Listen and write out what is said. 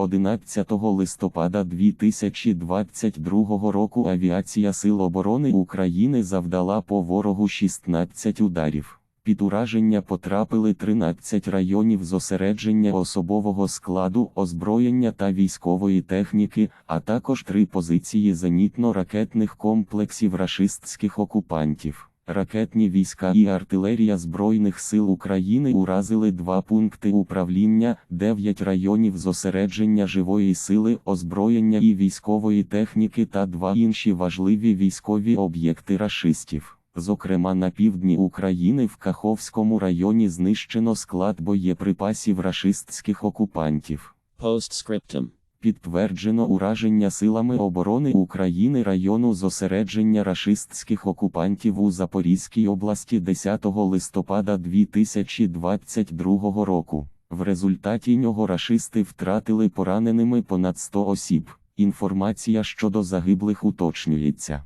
11 листопада 2022 року авіація Сил оборони України завдала по ворогу 16 ударів. Під ураження потрапили 13 районів зосередження особового складу, озброєння та військової техніки, а також три позиції зенітно-ракетних комплексів рашистських окупантів. Ракетні війська і артилерія Збройних сил України уразили два пункти управління, 9 районів зосередження живої сили, озброєння і військової техніки та два інші важливі військові об'єкти рашистів. Зокрема, на півдні України в Каховському районі знищено склад боєприпасів рашистських окупантів. Postscriptum. Підтверджено ураження силами оборони України району зосередження рашистських окупантів у Запорізькій області 10 листопада 2022 року. В результаті нього рашисти втратили пораненими понад 100 осіб. Інформація щодо загиблих уточнюється.